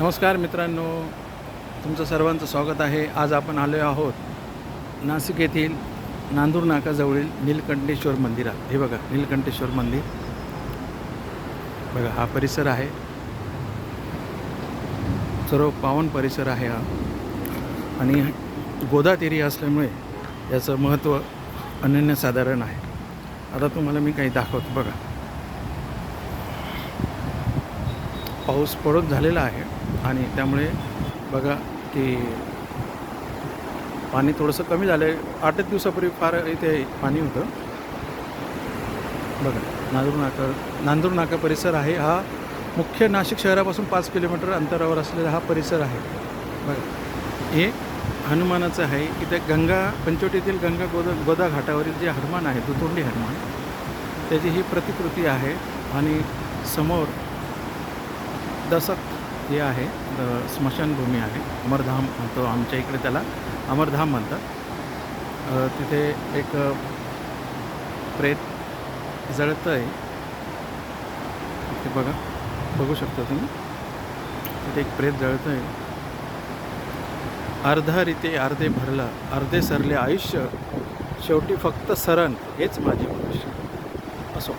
नमस्कार मित्रांनो तुमचं सर्वांचं स्वागत आहे. आज आपण आलो आहोत नाशिक येथील नांदूर नाकाजवळील नीलकंठेश्वर मंदिरात. हे बघा नीलकंठेश्वर मंदिर. बघा हा परिसर आहे. सर्व पावन परिसर आहे हा. आणि गोदातेरी असल्यामुळे याचं महत्त्व अनन्यसाधारण आहे. आता तुम्हाला मी काही दाखवतो. बघा. पाऊस पडून झालेला आहे. आणि त्यामुळे बघा की पाणी थोडंसं कमी झालं आहे आठ एक दिवसापूर्वी फार इथे पाणी होतं. बघा नांदूर नाका नांदूर नाका परिसर आहे. हा मुख्य नाशिक शहरापासून पाच किलोमीटर अंतरावर असलेला हा परिसर आहे. बघा हे हनुमानाचं आहे. इथे गंगा पंचवटीतील गंगा गोदा गोदा घाटावरील जे हनुमान आहे दुतोंडी हनुमान त्याची ही प्रतिकृती आहे. आणि समोर दशक हे आहे स्मशानभूमी आहे अमरधाम म्हणतो आमच्या इकडे त्याला अमरधाम म्हणतात. तिथे एक प्रेत जळतं आहे ते बघा बघू शकता तुम्ही. तिथे एक प्रेत जळतं आहे अर्धा रीते अर्धे भरलं अर्धे सरले आयुष्य शेवटी फक्त सरण हेच माझे भविष्य असो.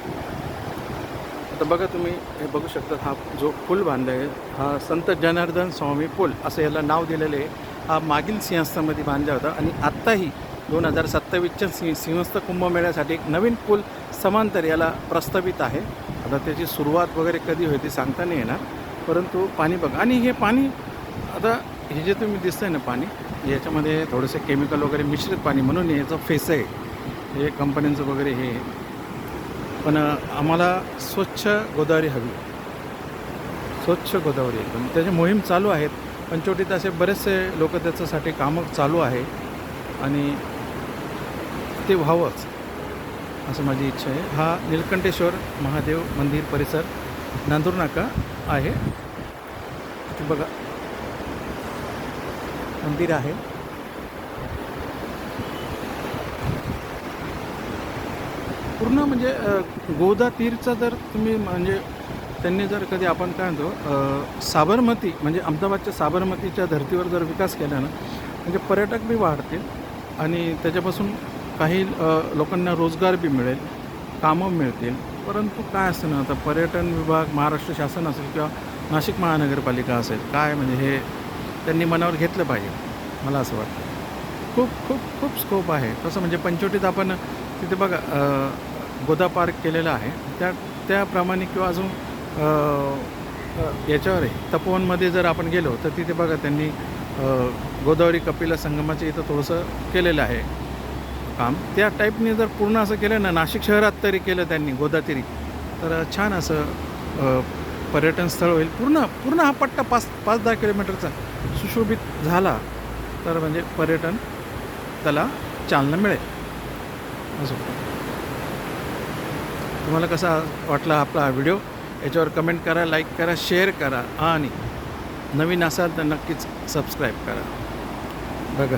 आता बघा तुम्ही हे बघू शकता हा जो पूल बांधला आहे हा संत जनार्दन स्वामी पूल असं याला नाव दिलेलं आहे. हा मागील सिंहस्थामध्ये बांधला होता आणि आत्ताही दोन हजार सत्तावीसच्या सिंह सिंहस्थ कुंभमेळ्यासाठी एक नवीन पूल समांतर याला प्रस्तावित आहे. आता त्याची सुरुवात वगैरे कधी होईल ती सांगता नाही येणार परंतु पाणी बघा. आणि हे पाणी आता हे जे तुम्ही दिसतंय ना पाणी याच्यामध्ये थोडंसं केमिकल वगैरे मिश्रित पाणी म्हणून याचं फेस आहे. हे कंपन्यांचं वगैरे हे पण आम्हाला स्वच्छ गोदावरी हवी. स्वच्छ गोदावरी एकदम. त्याची मोहीम चालू आहेत. पंचवटीत असे बरेचसे लोक त्याच्यासाठी कामं चालू आहे. आणि ते व्हावंच असं माझी इच्छा आहे. हा निलकंठेश्वर महादेव मंदिर परिसर नांदूर नाका आहे बघा. मंदिर आहे. पूर्ण म्हणजे गोदातीरचा गोदा तीरचा जर तुम्ही म्हणजे त्यांनी जर कधी आपण काय म्हणतो साबरमती म्हणजे अहमदाबादच्या साबरमतीच्या धर्तीवर जर विकास केला ना म्हणजे पर्यटक बी वाढतील आणि त्याच्यापासून काही लोकांना रोजगार बी मिळेल कामं मिळतील. परंतु काय असतं ना आता पर्यटन विभाग महाराष्ट्र शासन असेल किंवा नाशिक महानगरपालिका असेल काय म्हणजे हे त्यांनी मनावर घेतलं पाहिजे मला असं वाटतं. खूप खूप खूप स्कोप आहे. तसं म्हणजे पंचवटीत आपण तिथे बघा गोदा पार्क केलेला आहे. त्या त्याप्रमाणे किंवा अजून याच्यावर आहे. तपोवनमध्ये जर आपण गेलो तर तिथे बघा त्यांनी गोदावरी कपिला संगमाच्या इथं थोडंसं केलेलं आहे काम. त्या टाईपने जर पूर्ण असं केलं ना नाशिक शहरात तरी केलं त्यांनी गोदातिरी तर छान असं पर्यटन स्थळ होईल. पूर्ण पूर्ण हा पट्टा पाच पाच दहा किलोमीटरचा सुशोभित झाला तर म्हणजे पर्यटन त्याला चालना मिळेल. असं. तुम्हाला कसा वाटला आपला हा व्हिडिओ? याच्यावर कमेंट करा लाईक करा शेअर करा आणि नवीन असाल तर नक्कीच सबस्क्राईब करा. बघा.